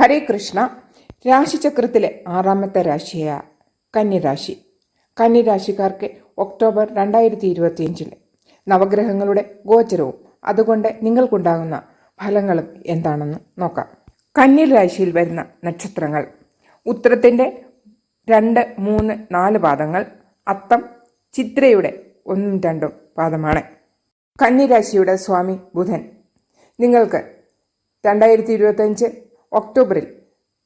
ഹരേ കൃഷ്ണ. രാശിചക്രത്തിലെ ആറാമത്തെ രാശിയായ കന്യരാശി കന്യരാശിക്കാർക്ക് ഒക്ടോബർ രണ്ടായിരത്തി ഇരുപത്തിയഞ്ചിന് നവഗ്രഹങ്ങളുടെ ഗോചരവും അതുകൊണ്ട് നിങ്ങൾക്കുണ്ടാകുന്ന ഫലങ്ങളും എന്താണെന്ന് നോക്കാം. കന്യരാശിയിൽ വരുന്ന നക്ഷത്രങ്ങൾ. ഉത്തരത്തിന്റെ രണ്ട് മൂന്ന് നാല് പാദങ്ങൾ. അത്തം ചിത്രയുടെ ഒന്നും രണ്ടും പാദമാണ്. കന്നിരാശിയുടെ സ്വാമി ബുധൻ. നിങ്ങൾക്ക് രണ്ടായിരത്തി ഇരുപത്തഞ്ച് ഒക്ടോബറിൽ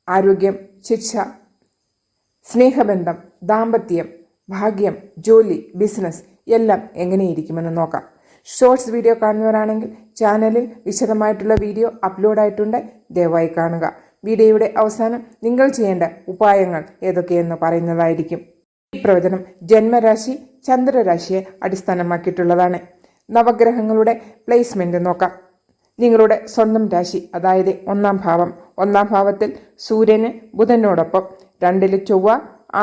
ആരോഗ്യം ശിക്ഷ സ്നേഹബന്ധം ദാമ്പത്യം ഭാഗ്യം ജോലി ബിസിനസ് എല്ലാം എങ്ങനെയിരിക്കുമെന്ന് നോക്കാം. ഷോർട്സ് വീഡിയോ കാണുന്നവരാണെങ്കിൽ ചാനലിൽ വിശദമായിട്ടുള്ള വീഡിയോ അപ്ലോഡായിട്ടുണ്ട്. ദയവായി കാണുക. വീഡിയോയുടെ അവസാനം നിങ്ങൾ ചെയ്യേണ്ട ഉപായങ്ങൾ ഏതൊക്കെയെന്ന് പറയുന്നതായിരിക്കും. ഈ പ്രവചനം ജന്മരാശി ചന്ദ്രരാശിയെ അടിസ്ഥാനമാക്കിയിട്ടുള്ളതാണ്. നവഗ്രഹങ്ങളുടെ പ്ലേസ്മെന്റ് നോക്കാം. നിങ്ങളുടെ സ്വന്തം രാശി അതായത് ഒന്നാം ഭാവം. ഒന്നാം ഭാവത്തിൽ സൂര്യന് ബുധനോടൊപ്പം രണ്ടിൽ ചൊവ്വ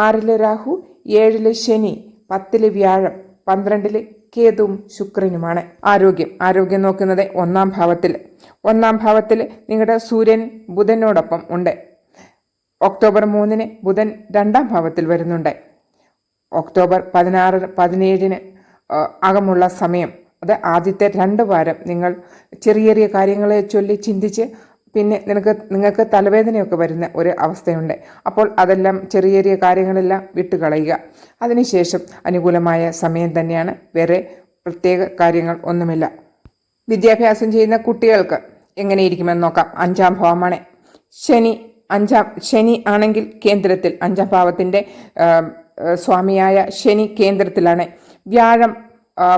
ആറിൽ രാഹു ഏഴിൽ ശനി പത്തിൽ വ്യാഴം പന്ത്രണ്ടിൽ കേതുവും ശുക്രനുമാണ്. ആരോഗ്യം. ആരോഗ്യം നോക്കുന്നത് ഒന്നാം ഭാവത്തിൽ. ഒന്നാം ഭാവത്തിൽ നിങ്ങളുടെ സൂര്യൻ ബുധനോടൊപ്പം ഉണ്ട്. ഒക്ടോബർ മൂന്നിന് ബുധൻ രണ്ടാം ഭാവത്തിൽ വരുന്നുണ്ട്. ഒക്ടോബർ പതിനാറ് പതിനേഴിന് അകമുള്ള സമയം. അത് ആദ്യത്തെ രണ്ട് വാരം നിങ്ങൾ ചെറിയ ചെറിയ കാര്യങ്ങളെ ചൊല്ലി ചിന്തിച്ച് പിന്നെ നിനക്ക് നിങ്ങൾക്ക് തലവേദനയൊക്കെ വരുന്ന ഒരു അവസ്ഥയുണ്ട്. അപ്പോൾ അതെല്ലാം ചെറിയ ചെറിയ കാര്യങ്ങളെല്ലാം വിട്ടുകളയുക. അതിനുശേഷം അനുകൂലമായ സമയം തന്നെയാണ്. വേറെ പ്രത്യേക കാര്യങ്ങൾ ഒന്നുമില്ല. വിദ്യാഭ്യാസം ചെയ്യുന്ന കുട്ടികൾക്ക് എങ്ങനെയിരിക്കുമെന്ന് നോക്കാം. അഞ്ചാം ഭാവമാണ്. ശനി അഞ്ചാം ശനി ആണെങ്കിൽ കേന്ദ്രത്തിൽ അഞ്ചാം ഭാവത്തിന്റെ സ്വാമിയായ ശനി കേന്ദ്രത്തിലാണ്. വ്യാഴം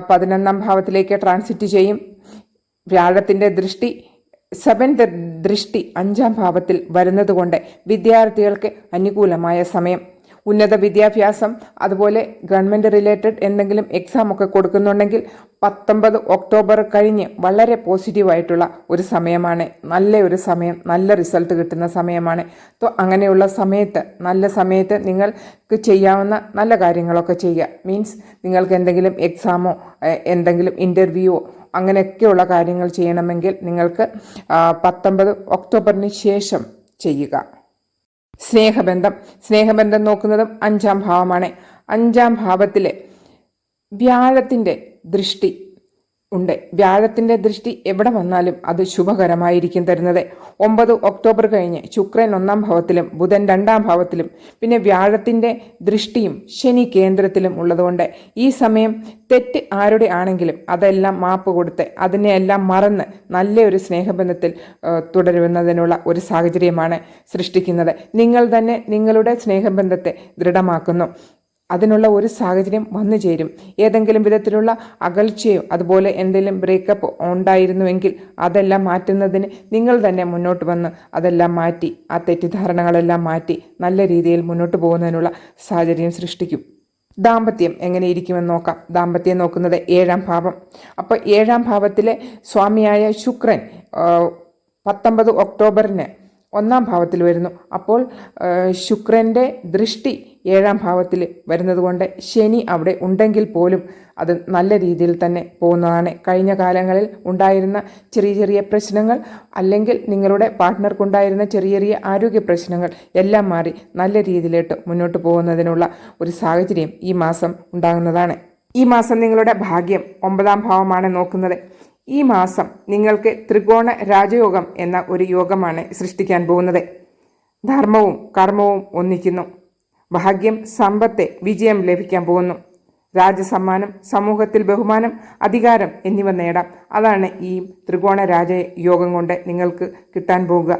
പതിനൊന്നാം ഭാവത്തിലേക്ക് ട്രാൻസിറ്റ് ചെയ്യും. വ്യാഴത്തിന്റെ ദൃഷ്ടി സെവൻത് ദൃഷ്ടി അഞ്ചാം ഭാവത്തിൽ വരുന്നതുകൊണ്ട് വിദ്യാർത്ഥികൾക്ക് അനുകൂലമായ സമയം. ഉന്നത വിദ്യാഭ്യാസം അതുപോലെ ഗവൺമെന്റ് റിലേറ്റഡ് എന്തെങ്കിലും എക്സാം ഒക്കെ കൊടുക്കുന്നുണ്ടെങ്കിൽ പത്തൊമ്പത് ഒക്ടോബർ കഴിഞ്ഞ് വളരെ പോസിറ്റീവായിട്ടുള്ള ഒരു സമയമാണ്. നല്ല ഒരു സമയം നല്ല റിസൾട്ട് കിട്ടുന്ന സമയമാണ്. അപ്പോൾ അങ്ങനെയുള്ള സമയത്ത് നല്ല സമയത്ത് നിങ്ങൾക്ക് ചെയ്യാവുന്ന നല്ല കാര്യങ്ങളൊക്കെ ചെയ്യുക. മീൻസ് നിങ്ങൾക്ക് എന്തെങ്കിലും എക്സാമോ എന്തെങ്കിലും ഇന്റർവ്യൂവോ അങ്ങനെയൊക്കെയുള്ള കാര്യങ്ങൾ ചെയ്യണമെങ്കിൽ നിങ്ങൾക്ക് പത്തൊമ്പത് ഒക്ടോബറിന് ശേഷം ചെയ്യുക. സ്നേഹബന്ധം. സ്നേഹബന്ധം നോക്കുന്നതും അഞ്ചാം ഭാവമാണ്. അഞ്ചാം ഭാവത്തിലെ വ്യാഴത്തിന്റെ ദൃഷ്ടി ഉണ്ട്. വ്യാഴത്തിന്റെ ദൃഷ്ടി എവിടെ വന്നാലും അത് ശുഭകരമായിരിക്കും തരുന്നത്. ഒമ്പത് ഒക്ടോബർ കഴിഞ്ഞ് ശുക്രൻ ഒന്നാം ഭാവത്തിലും ബുധൻ രണ്ടാം ഭാവത്തിലും പിന്നെ വ്യാഴത്തിന്റെ ദൃഷ്ടിയും ശനി കേന്ദ്രത്തിലും ഉള്ളതുകൊണ്ട് ഈ സമയം തെറ്റ് ആരുടെ ആണെങ്കിലും അതെല്ലാം മാപ്പ് കൊടുത്ത് അതിനെയെല്ലാം മറന്ന് നല്ലൊരു സ്നേഹബന്ധത്തിൽ തുടരുന്നതിനുള്ള ഒരു സാഹചര്യമാണ് സൃഷ്ടിക്കുന്നത്. നിങ്ങൾ തന്നെ നിങ്ങളുടെ സ്നേഹബന്ധത്തെ ദൃഢമാക്കുന്നു. അതിനുള്ള ഒരു സാഹചര്യം വന്നു ചേരും. ഏതെങ്കിലും വിധത്തിലുള്ള അകൽച്ചയോ അതുപോലെ എന്തെങ്കിലും ബ്രേക്കപ്പ് ഉണ്ടായിരുന്നുവെങ്കിൽ അതെല്ലാം മാറ്റുന്നതിന് നിങ്ങൾ തന്നെ മുന്നോട്ട് വന്ന് അതെല്ലാം മാറ്റി ആ തെറ്റിദ്ധാരണകളെല്ലാം മാറ്റി നല്ല രീതിയിൽ മുന്നോട്ട് പോകുന്നതിനുള്ള സാഹചര്യം സൃഷ്ടിക്കും. ദാമ്പത്യം എങ്ങനെ ഇരിക്കുമെന്ന് നോക്കാം. ദാമ്പത്യം നോക്കുന്നത് ഏഴാം ഭാവം. അപ്പോൾ ഏഴാം ഭാവത്തിലെ സ്വാമിയായ ശുക്രൻ പത്തൊമ്പത് ഒക്ടോബറിന് ഒന്നാം ഭാവത്തിൽ വരുന്നു. അപ്പോൾ ശുക്രന്റെ ദൃഷ്ടി ഏഴാം ഭാവത്തിൽ വരുന്നത് കൊണ്ട് ശനി അവിടെ ഉണ്ടെങ്കിൽ പോലും അത് നല്ല രീതിയിൽ തന്നെ പോകുന്നതാണ്. കഴിഞ്ഞ കാലങ്ങളിൽ ഉണ്ടായിരുന്ന ചെറിയ ചെറിയ പ്രശ്നങ്ങൾ അല്ലെങ്കിൽ നിങ്ങളുടെ പാർട്ട്ണർക്കുണ്ടായിരുന്ന ചെറിയ ചെറിയ ആരോഗ്യ പ്രശ്നങ്ങൾ എല്ലാം മാറി നല്ല രീതിയിലോട്ട് മുന്നോട്ട് പോകുന്നതിനുള്ള ഒരു സാഹചര്യം ഈ മാസം ഉണ്ടാകുന്നതാണ്. ഈ മാസം നിങ്ങളുടെ ഭാഗ്യം ഒമ്പതാം ഭാവമാണ് നോക്കുന്നത്. ഈ മാസം നിങ്ങൾക്ക് ത്രികോണ രാജയോഗം എന്ന ഒരു യോഗമാണ് സൃഷ്ടിക്കാൻ പോകുന്നത്. ധർമ്മവും കർമ്മവും ഒന്നിക്കുന്നു. ഭാഗ്യം സമ്പത്തെ വിജയം ലഭിക്കാൻ പോകുന്നു. രാജസമ്മാനം സമൂഹത്തിൽ ബഹുമാനം അധികാരം എന്നിവ നേടാം. അതാണ് ഈ ത്രികോണ രാജയോഗം കൊണ്ട് നിങ്ങൾക്ക് കിട്ടാൻ പോവുക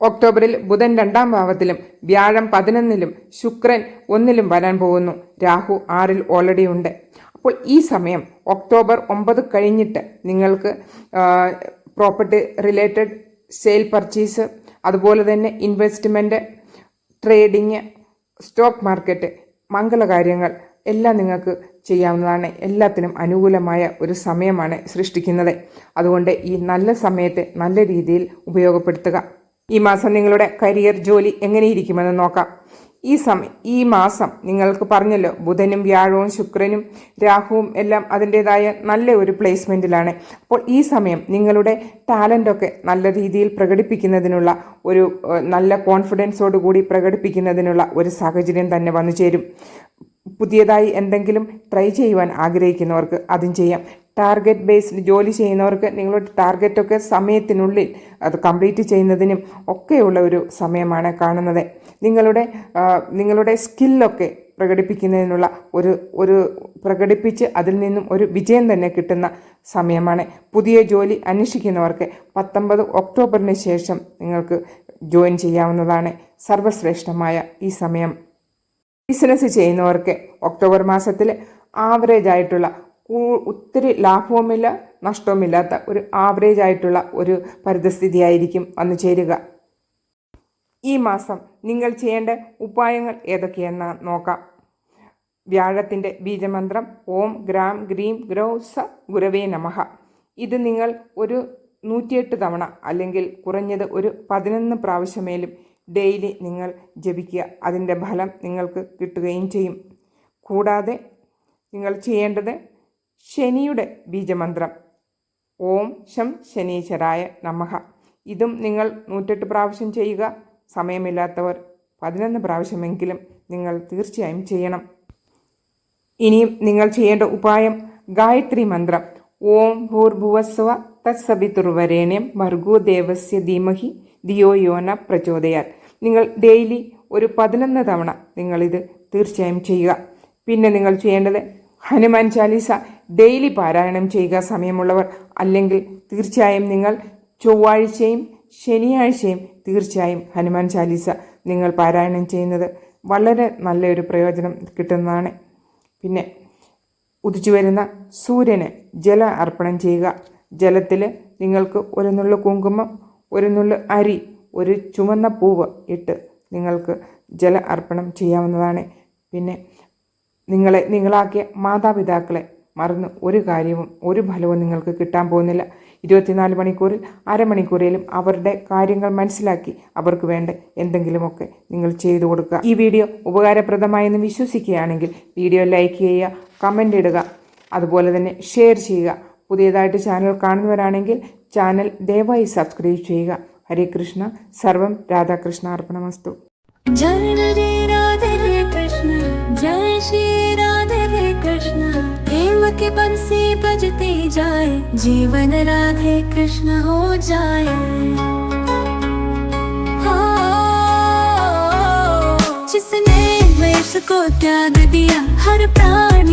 ഒക്ടോബറിൽ ബുധൻ രണ്ടാം ഭാവത്തിലും വ്യാഴം പതിനൊന്നിലും ശുക്രൻ ഒന്നിലും വരാൻ പോകുന്നു. രാഹു ആറിൽ ഓൾറെഡി ഉണ്ട്. അപ്പോൾ ഈ സമയം ഒക്ടോബർ ഒമ്പത് കഴിഞ്ഞിട്ട് നിങ്ങൾക്ക് പ്രോപ്പർട്ടി റിലേറ്റഡ് സെയിൽ പർച്ചേസ് അതുപോലെ തന്നെ ഇൻവെസ്റ്റ്മെന്റ് ട്രേഡിങ് സ്റ്റോക്ക് മാർക്കറ്റ് മംഗളകാര്യങ്ങൾ എല്ലാം നിങ്ങൾക്ക് ചെയ്യാവുന്നതാണ്. എല്ലാത്തിനും അനുകൂലമായ ഒരു സമയമാണ് സൃഷ്ടിക്കുന്നത്. അതുകൊണ്ട് ഈ നല്ല സമയത്തെ നല്ല രീതിയിൽ ഉപയോഗപ്പെടുത്തുക. ഈ മാസം നിങ്ങളുടെ കരിയർ ജോലി എങ്ങനെയിരിക്കുമെന്ന് നോക്കാം. ഈ സമയം ഈ മാസം നിങ്ങൾക്ക് പറഞ്ഞല്ലോ ബുധനും വ്യാഴവും ശുക്രനും രാഹുവും എല്ലാം അതിന്റെതായ നല്ല ഒരു പ്ലേസ്മെന്റിലാണ് അപ്പോൾ ഈ സമയം നിങ്ങളുടെ ടാലന്റൊക്കെ നല്ല രീതിയിൽ പ്രകടിപ്പിക്കുന്നതിനുള്ള ഒരു നല്ല കോൺഫിഡൻസോടുകൂടി പ്രകടിപ്പിക്കുന്നതിനുള്ള ഒരു സാഹചര്യം തന്നെ വന്നു ചേരും. പുതിയതായി എന്തെങ്കിലും ട്രൈ ചെയ്യുവാൻ ആഗ്രഹിക്കുന്നവർക്ക് അതും ചെയ്യാം. ടാർഗറ്റ് ബേസ്ഡ് ജോലി ചെയ്യുന്നവർക്ക് നിങ്ങളുടെ ടാർഗറ്റൊക്കെ സമയത്തിനുള്ളിൽ അത് കംപ്ലീറ്റ് ചെയ്യുന്നതിനും ഒക്കെയുള്ള ഒരു സമയമാണ് കാണുന്നത്. നിങ്ങളുടെ നിങ്ങളുടെ സ്കില്ലൊക്കെ പ്രകടിപ്പിക്കുന്നതിനുള്ള ഒരു ഒരു പ്രകടിപ്പിച്ച് അതിൽ നിന്നും ഒരു വിജയം തന്നെ കിട്ടുന്ന സമയമാണ്. പുതിയ ജോലി അന്വേഷിക്കുന്നവർക്ക് പത്തൊമ്പത് ഒക്ടോബറിന് ശേഷം നിങ്ങൾക്ക് ജോയിൻ ചെയ്യാവുന്നതാണ് സർവശ്രേഷ്ഠമായ ഈ സമയം. ബിസിനസ് ചെയ്യുന്നവർക്ക് ഒക്ടോബർ മാസത്തിൽ ആവറേജ് ആയിട്ടുള്ള ഒത്തിരി ലാഭവുമില്ല നഷ്ടവുമില്ലാത്ത ഒരു ആവറേജ് ആയിട്ടുള്ള ഒരു പരിതസ്ഥിതിയായിരിക്കും വന്നു ചേരുക. ഈ മാസം നിങ്ങൾ ചെയ്യേണ്ട ഉപായങ്ങൾ ഏതൊക്കെയെന്ന് നോക്കാം. വ്യാഴത്തിന്റെ ബീജമന്ത്രം ഓം ഗ്രാം ഗ്രീം ഗ്രൗ സ ഗുരവേ നമഹ ഇത് നിങ്ങൾ ഒരു നൂറ്റിയെട്ട് തവണ അല്ലെങ്കിൽ കുറഞ്ഞത് ഒരു പതിനൊന്ന് പ്രാവശ്യമേലും ഡെയിലി നിങ്ങൾ ജപിക്കുക. അതിന്റെ ഫലം നിങ്ങൾക്ക് കിട്ടുകയും ചെയ്യും. കൂടാതെ നിങ്ങൾ ചെയ്യേണ്ടത് ശനിയുടെ ബീജമന്ത്രം. ഓം ശം ശനീശ്വരായ നമഹ ഇതും നിങ്ങൾ നൂറ്റെട്ട് പ്രാവശ്യം ചെയ്യുക. സമയമില്ലാത്തവർ പതിനൊന്ന് പ്രാവശ്യമെങ്കിലും നിങ്ങൾ തീർച്ചയായും ചെയ്യണം. ഇനിയും നിങ്ങൾ ചെയ്യേണ്ട ഉപായം ഗായത്രി മന്ത്രം. ഓം ഭൂർഭുവസ്വ തത്സവിതുർവരേണ്യം ഭർഗോ ദേവസ്യ ധീമഹി ദിയോ യോന പ്രചോദയാൽ നിങ്ങൾ ഡെയിലി ഒരു പതിനൊന്ന് തവണ നിങ്ങളിത് തീർച്ചയായും ചെയ്യുക. പിന്നെ നിങ്ങൾ ചെയ്യേണ്ടത് ഹനുമാൻ ചാലീസ ഡെയിലി പാരായണം ചെയ്യുക സമയമുള്ളവർ. അല്ലെങ്കിൽ തീർച്ചയായും നിങ്ങൾ ചൊവ്വാഴ്ചയും ശനിയാഴ്ചയും തീർച്ചയായും ഹനുമാൻ ചാലീസ നിങ്ങൾ പാരായണം ചെയ്യുന്നത് വളരെ നല്ലൊരു പ്രയോജനം കിട്ടുന്നതാണ്. പിന്നെ ഉദിച്ചു വരുന്ന സൂര്യന് ജല അർപ്പണം ചെയ്യുക. ജലത്തിൽ നിങ്ങൾക്ക് ഒരു നുള്ളു കുങ്കുമം ഒരു നുള്ളു അരി ഒരു ചുമന്ന പൂവ് ഇട്ട് നിങ്ങൾക്ക് ജല അർപ്പണം ചെയ്യാവുന്നതാണ്. പിന്നെ നിങ്ങളെ നിങ്ങളാക്കിയ മാതാപിതാക്കളെ മറന്ന് ഒരു കാര്യവും ഒരു ഫലവും നിങ്ങൾക്ക് കിട്ടാൻ പോകുന്നില്ല. ഇരുപത്തിനാല് മണിക്കൂറിൽ അരമണിക്കൂറിലും അവരുടെ കാര്യങ്ങൾ മനസ്സിലാക്കി അവർക്ക് വേണ്ട എന്തെങ്കിലുമൊക്കെ നിങ്ങൾ ചെയ്തു കൊടുക്കുക. ഈ വീഡിയോ ഉപകാരപ്രദമായെന്ന് വിശ്വസിക്കുകയാണെങ്കിൽ വീഡിയോ ലൈക്ക് ചെയ്യുക കമന്റ് ഇടുക അതുപോലെ തന്നെ ഷെയർ ചെയ്യുക. പുതിയതായിട്ട് ചാനൽ കാണുന്നവരാണെങ്കിൽ ചാനൽ ദയവായി സബ്സ്ക്രൈബ് ചെയ്യുക. ഹരേ കൃഷ്ണ. സർവം രാധാകൃഷ്ണ അർപ്പണമസ്തു. ജയ ശ്രീ രാധ കൃഷ്ണ. के बंसी बजते जाए। जीवन राधे कृष्ण हो जाए। जिसने वेश को त्याग दिया, हर प्राण